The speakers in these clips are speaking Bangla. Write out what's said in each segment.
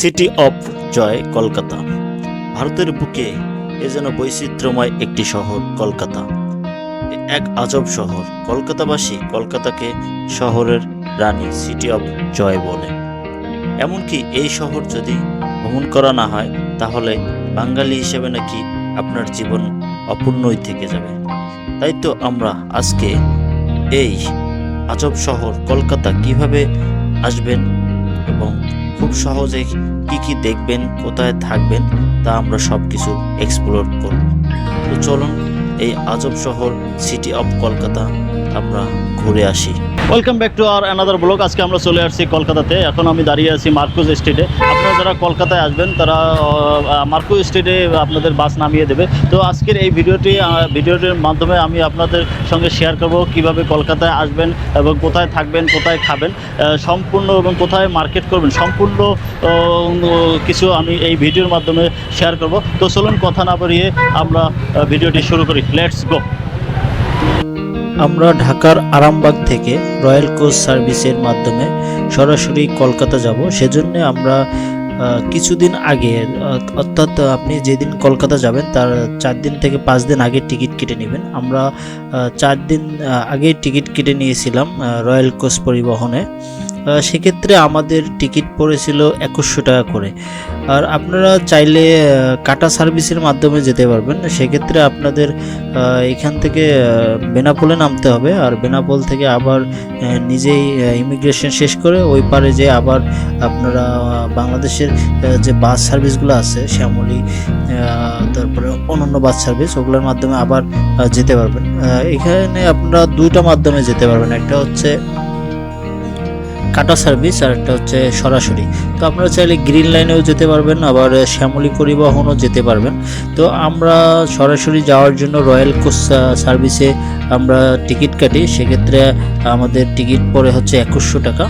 City of joy Kolkata. ভারতের বুকে এ যেন বৈচিত্র্যময় একটি শহর কলকাতা। এক আজব শহর। কলকাতাবাসী কলকাতাকে শহরের রানী সিটি অফ জয় বলে। এমনকি এই শহর যদি ভ্রমণ করা না হয়, তাহলে বাঙালি হিসেবে নাকি আপনার জীবন অপূর্ণই থেকে যাবে। তাই তো আমরা আজকে এই আজব শহর কলকাতা কীভাবে আসবেন এবং খুব সহজে কি কি দেখবেন, কোথায় থাকবেন, তা আমরা সব কিছু এক্সপ্লোর করব। তো চলুন, এই আজব শহর সিটি অফ কলকাতা আমরা ঘুরে আসি। Welcome back to our another blog আজকে আমরা চলে আসছি কলকাতাতে। এখন আমি দাঁড়িয়ে আছি মার্কুজ স্ট্রিটে। যারা কলকাতায় আসবেন, তারা মার্কো স্ট্রিটে আপনাদের বাস নামিয়ে দেবে। তো আজকের এই ভিডিওটি ভিডিওটির মাধ্যমে আমি আপনাদের সঙ্গে শেয়ার করব কীভাবে কলকাতায় আসবেন এবং কোথায় থাকবেন, কোথায় খাবেন সম্পূর্ণ এবং কোথায় মার্কেট করবেন, সম্পূর্ণ কিছু আমি এই ভিডিওর মাধ্যমে শেয়ার করব। তো চলুন কথা না বাড়িয়ে আমরা ভিডিওটি শুরু করি। লেটস গো আমরা ঢাকার আরামবাগ থেকে রয়্যাল কোচ সার্ভিসের মাধ্যমে সরাসরি কলকাতা যাব। সেজন্য আমরা কিছুদিন আগে অর্থাৎ আপনি যেদিন কলকাতা যাবেন, তার চার দিন থেকে পাঁচ দিন আগে টিকিট কেটে নেবেন। আমরা চার দিন আগে টিকিট কেটে নিয়েছিলাম রয়্যাল কোচ পরিবহনে। সেক্ষেত্রে আমাদের টিকিট পড়েছিল একুশশো টাকা করে। আর আপনারা চাইলে কাটা সার্ভিসের মাধ্যমে যেতে পারবেন। সেক্ষেত্রে আপনাদের এখান থেকে বেনাপোলে নামতে হবে। আর বেনাপোল থেকে আবার নিজেই ইমিগ্রেশন শেষ করে ওই পারে যে আবার আপনারা বাংলাদেশের যে বাস সার্ভিসগুলো আছে, শ্যামলী তারপরে অন্যান্য বাস সার্ভিস ওগুলোর মাধ্যমে আবার যেতে পারবেন। এখানে আপনারা দুইটা মাধ্যমে যেতে পারবেন। একটা হচ্ছে কাটা সার্ভিস আর একটা হচ্ছে সরাসরি। তো আপনারা চাইলে গ্রিন লাইনেও যেতে পারবেন, আবার শ্যামলী পরিবহনও যেতে পারবেন। তো আমরা সরাসরি যাওয়ার জন্য রয়্যাল কোচ সার্ভিসে আমরা টিকিট কাটি, সেক্ষেত্রে আমাদের টিকিট পরে হচ্ছে একুশশো টাকা।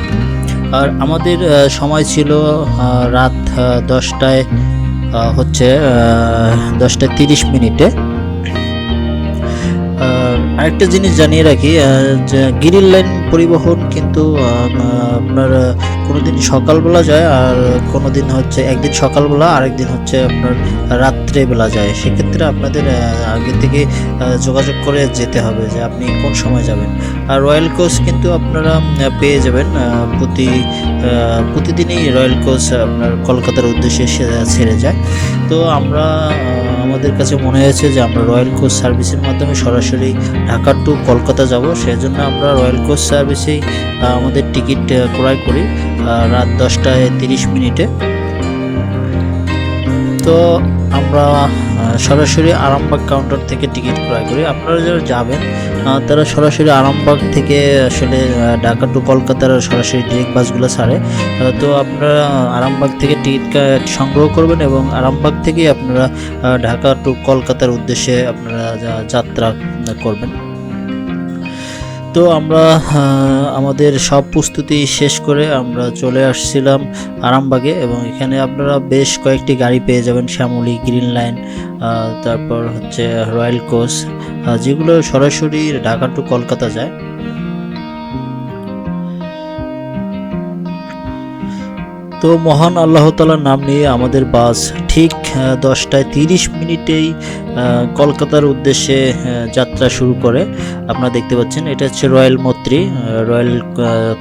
আর আমাদের সময় ছিল রাত দশটায় হচ্ছে দশটায় তিরিশ মিনিটে। আরেকটা জিনিস জানিয়ে রাখি গিরিল লাইন পরিবহন কিন্তু আপনার কোনোদিন সকালবেলা যায় আর কোনোদিন হচ্ছে একদিন সকালবেলা, আরেকদিন হচ্ছে আপনার রাত্রেবেলা যায়। সেক্ষেত্রে আপনাদের আগে থেকে যোগাযোগ করে যেতে হবে যে আপনি কোন সময় যাবেন। আর রয়্যাল কোচ কিন্তু আপনারা পেয়ে যাবেন প্রতি প্রতিদিনই রয়্যাল কোচ আপনার কলকাতার উদ্দেশ্যে ছেড়ে যায়। তো আমরা আমাদের কাছে মনে হয়েছে যে আমরা রয়্যাল কোচ সার্ভিসের মাধ্যমে সরাসরি ঢাকা টু কলকাতা যাব। সেজন্য আমরা রয়্যাল কোচ সার্ভিসেই আমাদের টিকিট ক্রয় করি রাত দশটায় তিরিশ মিনিটে। তো আমরা সরাসরি আরামবাগ কাউন্টার থেকে টিকিট ক্রয় করি। আপনারা যারা যাবেন তারা সরাসরি আরামবাগ থেকে আসলে ঢাকা টু কলকাতার সরাসরি ডিরেক্ট বাসগুলো ছাড়ে। তো আপনারা আরামবাগ থেকে টিকিট সংগ্রহ করবেন এবং আরামবাগ থেকেই আপনারা ঢাকা টু কলকাতার উদ্দেশ্যে আপনারা যাত্রা করবেন। তো আমরা আমাদের সব প্রস্তুতি শেষ করে আমরা চলে আসছিলাম আরামবাগে এবং এখানে আপনারা বেশ কয়েকটি গাড়ি পেয়ে যাবেন, শ্যামলী, গ্রিন লাইন তারপর হচ্ছে রয়্যাল কোচ যেগুলো সরাসরি ঢাকা টু কলকাতা যায়। তো মহান আল্লাহ তালার নাম নিয়ে আমাদের বাস ঠিক দশটায় তিরিশ মিনিটেই কলকাতার উদ্দেশ্যে যাত্রা শুরু করে। আপনারা দেখতে পাচ্ছেন এটা হচ্ছে রয়্যাল মৈত্রী রয়্যাল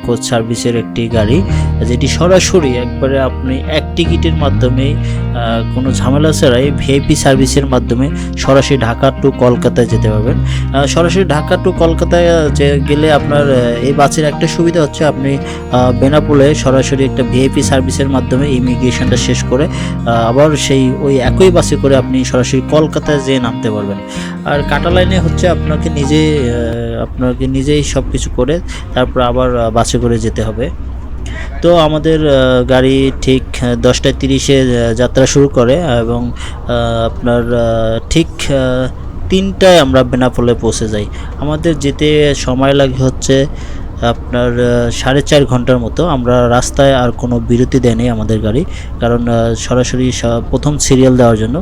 কোচ সার্ভিসের একটি গাড়ি যেটি সরাসরি একবারে আপনি এক টিকিটের মাধ্যমেই আহ, কোনো ঝামেলা ছাড়াই ভিআইপি সার্ভিসের মাধ্যমে সরাসরি ঢাকা টু কলকাতায় যেতে পারবেন। সরাসরি ঢাকা টু কলকাতায় যে গেলে আপনার এই বাসের একটা সুবিধা হচ্ছে আপনি বেনাপোলে সরাসরি একটা ভিআইপি সার্ভিসের মাধ্যমে ইমিগ্রেশনটা শেষ করে আবার সেই ওই একই বাসে করে আপনি সরাসরি কলকাতায় যেয়ে নামতে পারবেন আর কাটা লাইনে হচ্ছে আপনাকে নিজে আপনাকে নিজেই সব কিছু করে তারপর আবার বাসে করে যেতে হবে। তো আমাদের গাড়ি ঠিক আহ, দশটায় তিরিশে যাত্রা শুরু করে এবং আপনার ঠিক তিনটায় আমরা বেনাপোলে পৌঁছে যাই। আমাদের যেতে সময় লাগে হচ্ছে আপনার সাড়ে চার ঘণ্টার মতো আমরা রাস্তায় আর কোনো বিরতি দেয়নি আমাদের গাড়ি। কারণ সরাসরি প্রথম সিরিয়াল দেওয়ার জন্য।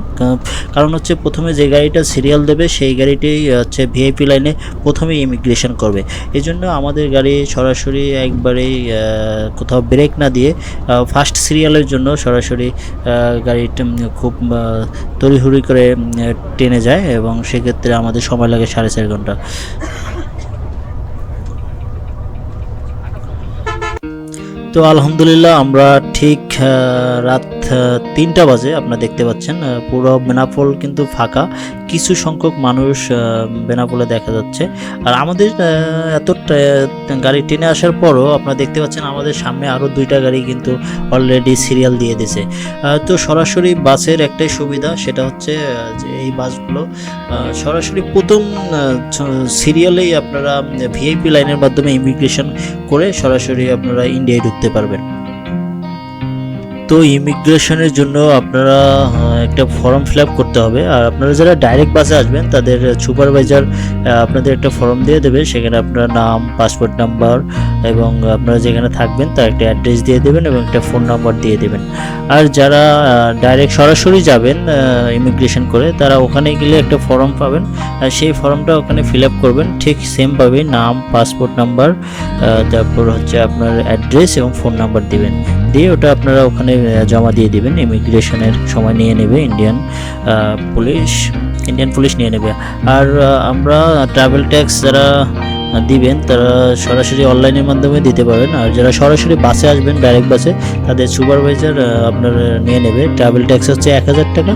কারণ হচ্ছে প্রথমে যে গাড়িটা সিরিয়াল দেবে, সেই গাড়িটি হচ্ছে ভিআইপি লাইনে প্রথমে ইমিগ্রেশন করবে। এই জন্য আমাদের গাড়ি সরাসরি একবারেই কোথাও ব্রেক না দিয়ে ফার্স্ট সিরিয়ালের জন্য সরাসরি গাড়িটা খুব তড়িহুড়ি করে টেনে যায় এবং সেক্ষেত্রে আমাদের সময় লাগে সাড়ে চার ঘণ্টা। তো আলহামদুলিল্লাহ আমরা ঠিক রাত তিনটা বাজে আপনারা দেখতে পাচ্ছেন পুরো মেনাফল কিন্তু ফাঁকা। কিছু সংখ্যক মানুষ বেনাপোলে দেখা যাচ্ছে। আর আমাদের এত গাড়ি টেনে আসার পরও আপনারা দেখতে পাচ্ছেন আমাদের সামনে আরও দুইটা গাড়ি কিন্তু অলরেডি সিরিয়াল দিয়ে দিছে। তো সরাসরি বাসের একটাই সুবিধা, সেটা হচ্ছে যে এই বাসগুলো সরাসরি প্রথম সিরিয়ালেই আপনারা ভিআইপি লাইনের মাধ্যমে ইমিগ্রেশন করে সরাসরি আপনারা ইন্ডিয়ায় ঢুকতে পারবেন। তো ইমিগ্রেশনের জন্য আপনারা একটা ফর্ম ফিল আপ করতে হবে। আর আপনারা যারা ডাইরেক্ট বাসে আসবেন, তাদের সুপারভাইজার আপনাদের একটা ফর্ম দিয়ে দেবে। সেখানে আপনার নাম পাসপোর্ট নাম্বার এবং আপনারা যেখানে থাকবেন, তার একটা অ্যাড্রেস দিয়ে দেবেন এবং একটা ফোন নাম্বার দিয়ে দেবেন। আর যারা ডাইরেক্ট সরাসরি যাবেন ইমিগ্রেশন করে, তারা ওখানে গেলে একটা ফর্ম পাবেন। আর সেই ফর্মটা ওখানে ফিল আপ করবেন। ঠিক সেমভাবে নাম পাসপোর্ট নাম্বার তারপর হচ্ছে আপনার অ্যাড্রেস এবং ফোন নাম্বার দিবেন। দিয়ে ওটা আপনারা ওখানে জমা দিয়ে দিবেন। ইমিগ্রেশনের সময় নিয়ে নেবে ইন্ডিয়ান পুলিশ ইন্ডিয়ান পুলিশ নিয়ে নেবে। আর আমরা ট্রাভেল ট্যাক্স যারা দিবেন, তারা সরাসরি অনলাইনের মাধ্যমে দিতে পারেন আর যারা সরাসরি বাসে আসবেন ডাইরেক্ট বাসে তাদের সুপারভাইজার আপনার নিয়ে নেবে। ট্রাভেল ট্যাক্স হচ্ছে এক হাজার টাকা,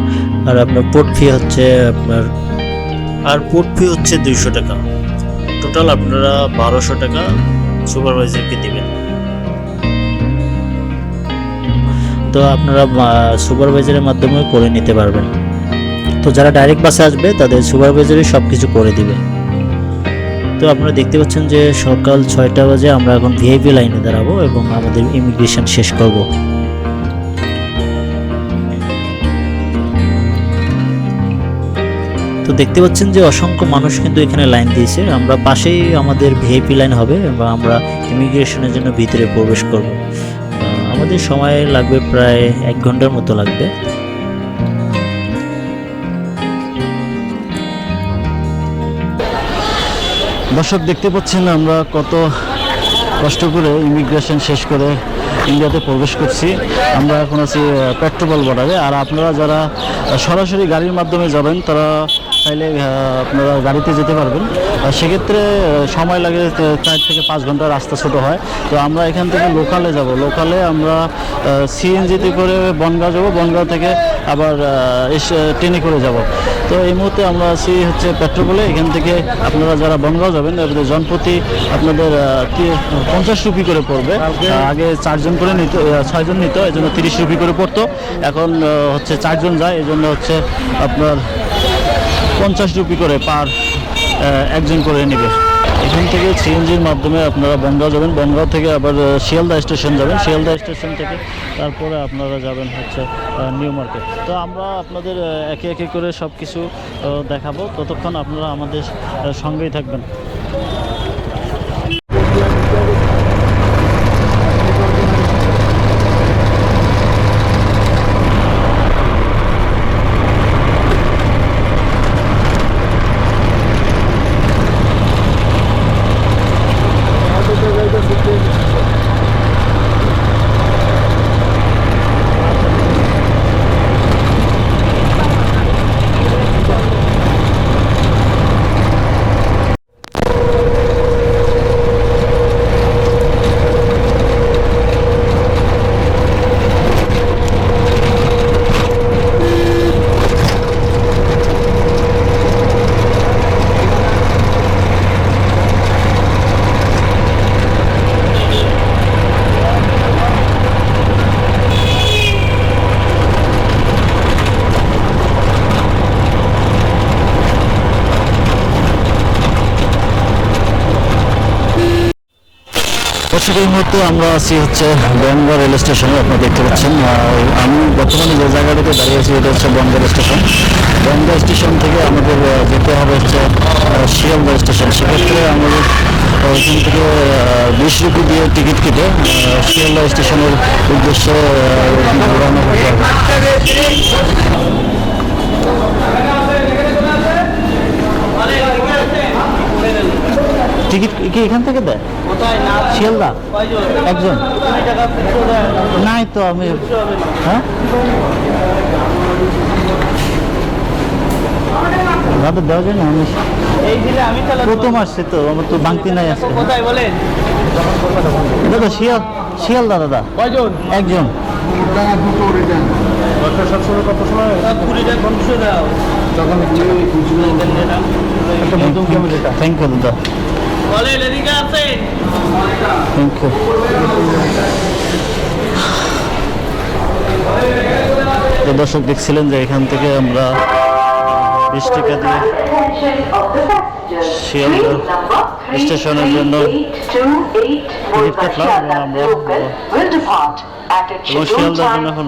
আর আপনার পোর্ট ফি হচ্ছে আপনার আর পোর্ট ফি হচ্ছে দুইশো টাকা। টোটাল আপনারা বারোশো টাকা সুপারভাইজারকে দেবেন। তো আপনারা সুপারভাইজারের মাধ্যমে করে নিতে পারবেন। তো যারা ডাইরেক্ট বাসে আসবে, তাদের সুপারভাইজারই সব কিছু করে দিবে। তো আপনারা দেখতে পাচ্ছেন যে সকাল ছয়টা বাজে আমরা এখন ভিআইপি লাইনে দাঁড়াবো এবং আমাদের ইমিগ্রেশন শেষ করব। তো দেখতে পাচ্ছেন যে অসংখ্য মানুষ কিন্তু এখানে লাইন দিয়েছে। আমরা পাশেই আমাদের ভিআইপি লাইন হবে এবং আমরা ইমিগ্রেশনের জন্য ভিতরে প্রবেশ করব। আমাদের সময় লাগবে প্রায় এক ঘণ্টার মতো লাগবে। দর্শক দেখতে পাচ্ছেন আমরা কত কষ্ট করে ইমিগ্রেশন শেষ করে ইন্ডিয়াতে প্রবেশ করছি। আমরা এখন আছি আহ, পেট্রোপল বর্ডারে আর আপনারা যারা সরাসরি গাড়ির মাধ্যমে যাবেন তারা চাইলে আপনারা গাড়িতে যেতে পারবেন। সেক্ষেত্রে সময় লাগে চার থেকে পাঁচ ঘণ্টা রাস্তা ছোট হয়। তো আমরা এখান থেকে লোকালে যাব। লোকালে আমরা সিএনজিতে করে বনগাঁও যাব। বনগাঁও থেকে আবার এসে ট্রেনে করে যাব। তো এই মুহূর্তে আমরা আছি হচ্ছে পেট্রোপলে। এখান থেকে আপনারা যারা বনগাঁও যাবেন আপনাদের জনপ্রতি আপনাদের পঞ্চাশ রুপি করে পড়বে। আগে চারজন করে নিত ছয়জন নিত এই জন্য তিরিশ রুপি করে পড়তো। এখন হচ্ছে চারজন যায় এই জন্য হচ্ছে আপনার পঞ্চাশ রুপি করে পার একজন করে নেবে। এখান থেকে সিএনজির মাধ্যমে আপনারা বনগাঁও যাবেন। বনগাঁও থেকে আবার শিয়ালদা স্টেশন যাবেন। শিয়ালদা স্টেশন থেকে তারপরে আপনারা যাবেন হচ্ছে নিউ মার্কেট। তো আমরা আপনাদের একে একে করে সব কিছু দেখাবো। ততক্ষণ আপনারা আমাদের সঙ্গেই থাকবেন। মুহূর্তে আমরা আছি হচ্ছে বনগা রেল স্টেশনে, আপনারা দেখতে পাচ্ছেন। আমি বর্তমানে যে জায়গাটিতে দাঁড়িয়ে আছি, এটা হচ্ছে বনগা স্টেশন। বনগা স্টেশন থেকে আমাদের যেতে হবে হচ্ছে শিয়ালদা স্টেশন। সেক্ষেত্রে আমাদের ওইখান থেকে বিশ রুপি দিয়ে টিকিট কেটে শিয়ালদা স্টেশনের উদ্দেশ্যে টিকিট কি এখান থেকে দেয়? শিয়ালদা? একজন? নাই তো আমি হ্যাঁ? দাদা দেওয়া যায় না আমি প্রথম আসছে তো আমার তো বাংতি নাই কোথায় দাদা শিয়াল শিয়ালদা দাদা। কয়জন? একজন। থ্যাংক ইউ দাদা। থ্যাংক দর্শক দেখছিলেন যে এখান থেকে আমরা বিশ দিয়ে শিয়ালদা স্টেশনের জন্য এবং শিয়ালদার জন্য এখন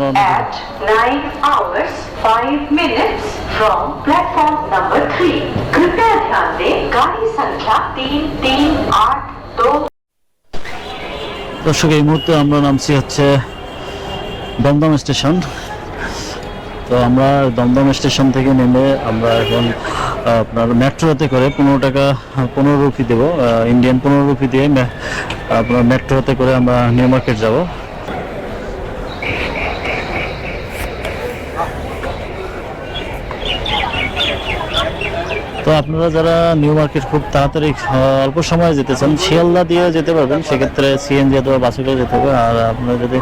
দর্শক এই মুহূর্তে আমরা নামছি হচ্ছে দমদম স্টেশন তো আমরা দমদম স্টেশন থেকে নেমে আমরা এখন আপনার মেট্রোতে করে পনেরো টাকা পনেরো রুপি দেবো ইন্ডিয়ান পনেরো রুপি দিয়ে আপনার মেট্রোতে করে আমরা নিউ মার্কেট যাব। তো আপনারা যারা নিউ মার্কেট খুব তাড়াতাড়ি অল্প সময়ে যেতে চান, শিয়ালদা দিয়ে যেতে পারবেন, সেক্ষেত্রে সিএনজি অথবা বাসে করে যেতে হবে। আর আপনারা যদি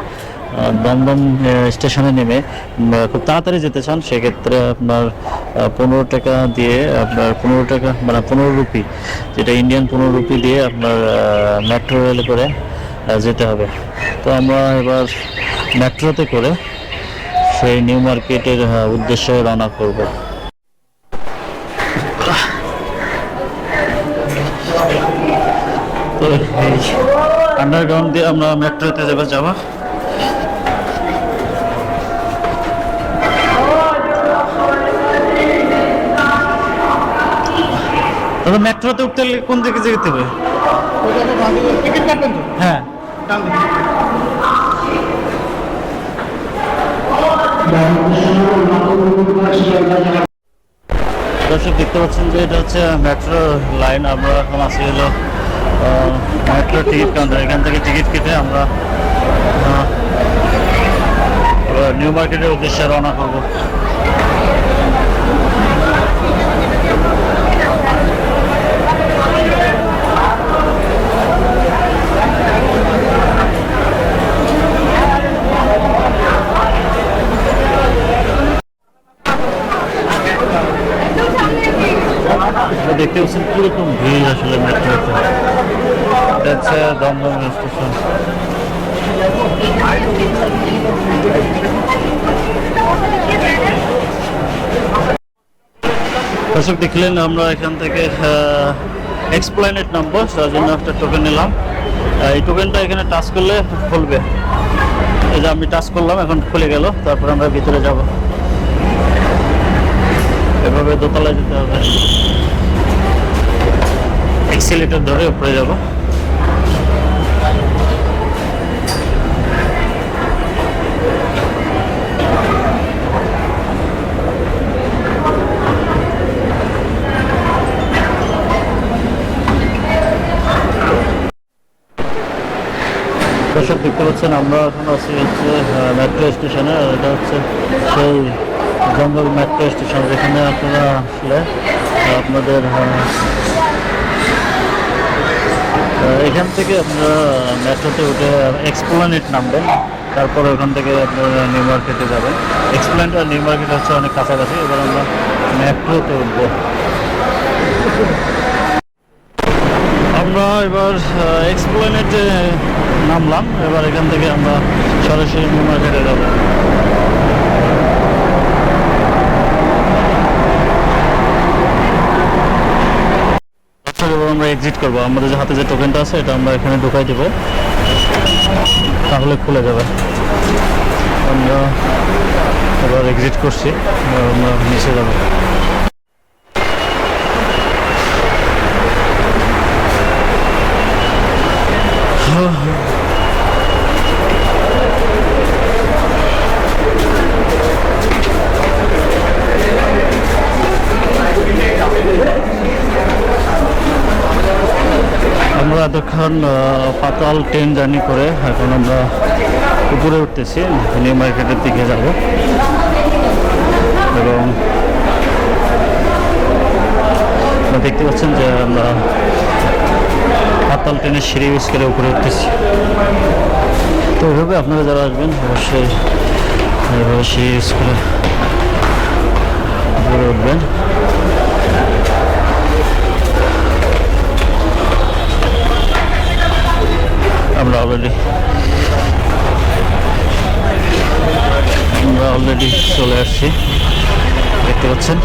দমদম স্টেশনে নেমে খুব তাড়াতাড়ি যেতে চান, সেক্ষেত্রে আপনার পনেরো টাকা দিয়ে আপনার পনেরো টাকা মানে পনেরো রুপি, যেটা ইন্ডিয়ান পনেরো রুপি দিয়ে আপনার মেট্রো রেল করে যেতে হবে। তো আমরা এবার মেট্রোতে করে সেই নিউ মার্কেটের উদ্দেশ্যে রওনা করব। তো আন্ডারগ্রাউন্ড দিয়ে আমরা মেট্রোতে যাবে, যাব। দাদা মেট্রোতে উঠতে হলে কোন দিকে যেতে হবে? টিকিট কাটবেন তো? হ্যাঁ। দর্শক দেখতে পাচ্ছেন যে এটা হচ্ছে মেট্রো লাইন। আমরা এখন আছি হলো মেট্রো টিকিট কাউন্টার। এখান থেকে টিকিট কেটে আমরা নিউ মার্কেটের উদ্দেশ্যে রওনা করব তো দেখতে পাচ্ছেন কীরকম ভিড় আসলে মেট্রোতে এটা হচ্ছে দমদম স্টেশন দর্শক দেখলেন, আমরা এখান থেকে এক্সপ্লেনেট নামবো তার জন্য একটা টোকেন নিলাম। এই টোকেনটা এখানে টাচ করলে খুলবে। এই যে আমি টাচ করলাম, এখন খুলে গেল, তারপর আমরা ভিতরে যাব। এভাবে দোতলায় যেতে হবে। এক্সিলেটর ধরে উপরে যাব। দর্শক দেখতে পাচ্ছেন আমরা এখন আছি হচ্ছে মেট্রো স্টেশনে এটা হচ্ছে সেই জঙ্গল মেট্রো স্টেশন যেখানে আপনারা আসলে আপনাদের এখান থেকে আপনারা মেট্রোতে উঠে এক্সপ্লানেট নামবেন। তারপর ওখান থেকে আপনারা নিউ মার্কেটে যাবেন। এক্সপ্লেন্ট আর নিউ মার্কেট হচ্ছে অনেক কাছাকাছি। এবার আমরা মেট্রোতে উঠবো। আমরা এবার এক্সপ্লেনেটে নামলাম। এবার এখান থেকে আমরা সরাসরি নিউ মার্কেটে যাব আমরা এক্সিট করব। আমাদের যে হাতে যে টোকেনটা আছে, এটা আমরা এখানে ঢুকাই দেবো। তাহলে খুলে যাবে। আমরা এবার এক্সিট করছি। আমরা নিচে যাব। আমরা এতক্ষণ পাতাল ট্রেন জার্নি করে এখন আমরা উপরে উঠতেছি নিউ মার্কেটের দিকে যাব। এবং দেখতে পাচ্ছেন যে আমরা পাতাল ট্রেনের সিঁড়ি ইউজ করে উপরে উঠতেছি। তো ওইভাবে আপনারা যারা আসবেন, অবশ্যই এইভাবে সিঁড়ি ইউজ করে উপরে উঠবেন। আমরা অলরেডি আমরা অলরেডি চলে আসছি। দেখতে পাচ্ছেন?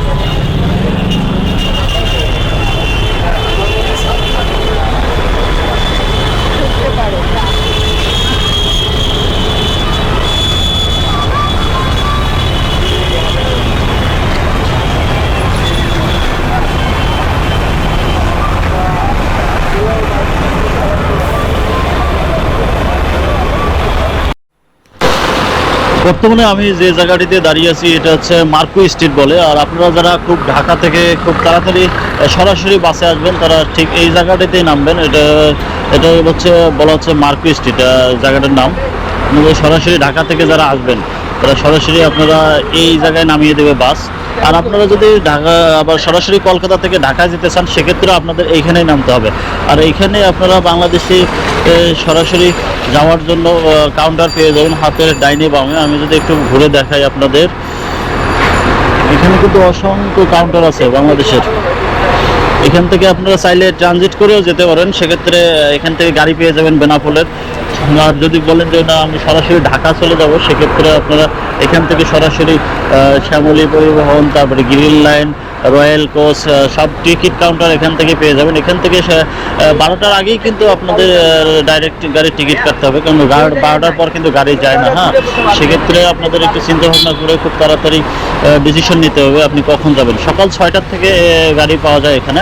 বর্তমানে আমি যে জায়গাটিতে দাঁড়িয়ে আছি, এটা হচ্ছে মার্কু স্ট্রিট বলে। আর আপনারা যারা খুব ঢাকা থেকে খুব তাড়াতাড়ি সরাসরি বাসে আসবেন, তারা ঠিক এই জায়গাটিতেই নামবেন। এটা এটা হচ্ছে, বলা হচ্ছে মার্কু স্ট্রিট জায়গাটার নাম। সরাসরি ঢাকা থেকে যারা আসবেন, তারা সরাসরি আপনারা এই জায়গায় নামিয়ে দেবে বাস। আর আপনারা যদি ঢাকা, আবার সরাসরি কলকাতা থেকে ঢাকায় যেতে চান, সেক্ষেত্রে আপনাদের এইখানেই নামতে হবে। আর এইখানে আপনারা বাংলাদেশি সরাসরি যাওয়ার জন্য কাউন্টার পেয়ে যাবেন হাতের ডাইনে বামে। আমি যদি একটু ঘুরে দেখাই আপনাদের। এখানে কিন্তু অসংখ্য কাউন্টার আছে বাংলাদেশের। এখান থেকে আপনারা চাইলে ট্রানজিট করেও যেতে পারেন। সেক্ষেত্রে, এখান থেকে গাড়ি পেয়ে যাবেন বেনাপোলের। আর যদি বলেন যে না, আমি সরাসরি ঢাকা চলে যাব, সেক্ষেত্রে আপনারা এখান থেকে সরাসরি শ্যামলী পরিবহন, তারপরে গ্রিন লাইন, রয়্যাল কোচ সব টিকিট কাউন্টার এখান থেকে পেয়ে যাবেন। এখান থেকে বারোটার আগেই কিন্তু আপনাদের ডাইরেক্ট গাড়ির টিকিট কাটতে হবে, কারণ বারোটার পর কিন্তু গাড়ি যায় না হ্যাঁ? সেক্ষেত্রে আপনাদের একটু চিন্তা ভাবনা করে খুব তাড়াতাড়ি ডিসিশন নিতে হবে, আপনি কখন যাবেন। সকাল ছয়টার থেকে গাড়ি পাওয়া যায় এখানে।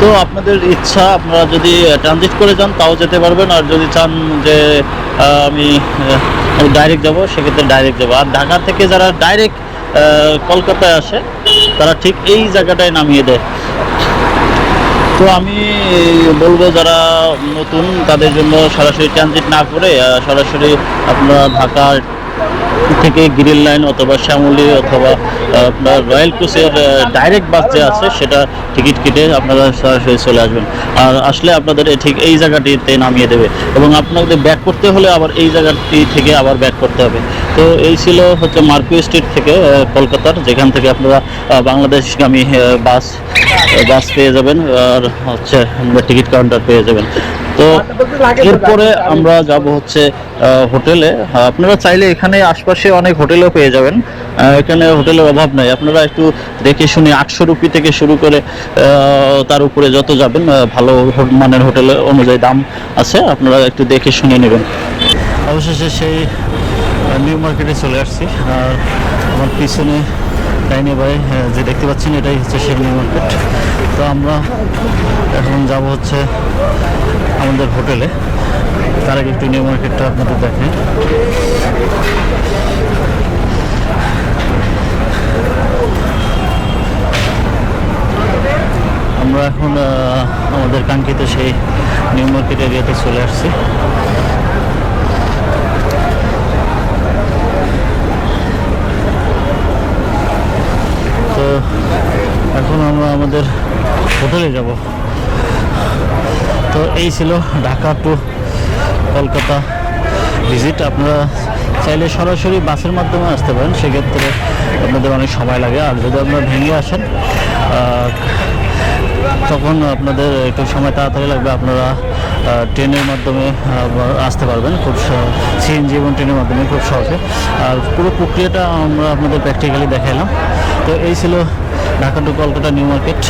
তো আপনাদের ইচ্ছা, আপনারা যদি ট্রানজিট করে যান, তাও যেতে পারবেন। আর যদি চান যে আমি ডাইরেক্ট যাব, সেক্ষেত্রে ডাইরেক্ট যাব। আর ঢাকা থেকে যারা ডাইরেক্ট কলকাতায় আসে, তারা ঠিক এই জায়গাটায় নামিয়ে দেয়। তো আমি বলব, যারা নতুন, তাদের জন্য সরাসরি ট্রানজিট না করে সরাসরি আপনারা ঢাকার থেকে গ্রিন লাইন অথবা শ্যামলী অথবা আপনার রয়্যাল কোচের ডাইরেক্ট বাস যে আছে, সেটা টিকিট কেটে আপনারা সরাসরি চলে আসবেন। আর আসলে আপনাদের ঠিক এই জায়গাটিতে নামিয়ে দেবে। এবং আপনাদের ব্যাক করতে হলে আবার এই জায়গাটি থেকে আবার ব্যাক করতে হবে। তো এই ছিল হচ্ছে মার্কো স্ট্রিট থেকে কলকাতার, যেখান থেকে আপনারা বাংলাদেশগামী বাস বাস পেয়ে যাবেন। আর হচ্ছে টিকিট কাউন্টার পেয়ে যাবেন। তো এরপরে আমরা যাব হচ্ছে হোটেলে। আপনারা চাইলে এখানে আশপাশে অনেক হোটেলও পেয়ে যাবেন। এখানে হোটেলের অভাব নাই। আপনারা একটু দেখে শুনে আটশো রুপি থেকে শুরু করে তার উপরে যত যাবেন ভালো মানের হোটেলে অনুযায়ী দাম আছে। আপনারা একটু দেখে শুনে নেবেন। অবশেষে সেই নিউ মার্কেটে চলে আসছি। আর আমার পিছনে ডাইনে বাই যে দেখতে পাচ্ছেন এটাই হচ্ছে সেই নিউ মার্কেট। তো আমরা এখন যাব হচ্ছে আমাদের হোটেলে। তার আগে একটু নিউ মার্কেটটা আপনাদের দেখে আমরা এখন আমাদের কাঙ্ক্ষিত সেই নিউ মার্কেট এরিয়াতে চলে আসছি তো এখন আমরা আমাদের হোটেলে যাব তো এই ছিল ঢাকা টু কলকাতা ভিজিট। আপনারা চাইলে সরাসরি বাসের মাধ্যমে আসতে পারেন, সেক্ষেত্রে আপনাদের অনেক সময় লাগে। আর যদি আপনারা ভেঙে আসেন তখন আপনাদের একটু সময় তাড়াতাড়ি লাগবে। আপনারা ট্রেনের মাধ্যমে আসতে পারবেন। খুব সিএনজি এবং ট্রেনের মাধ্যমে খুব সহজে। আর পুরো প্রক্রিয়াটা আমরা আপনাদের প্র্যাকটিক্যালি দেখাইলাম। তো এই ছিল Dhaka to Kolkata new market.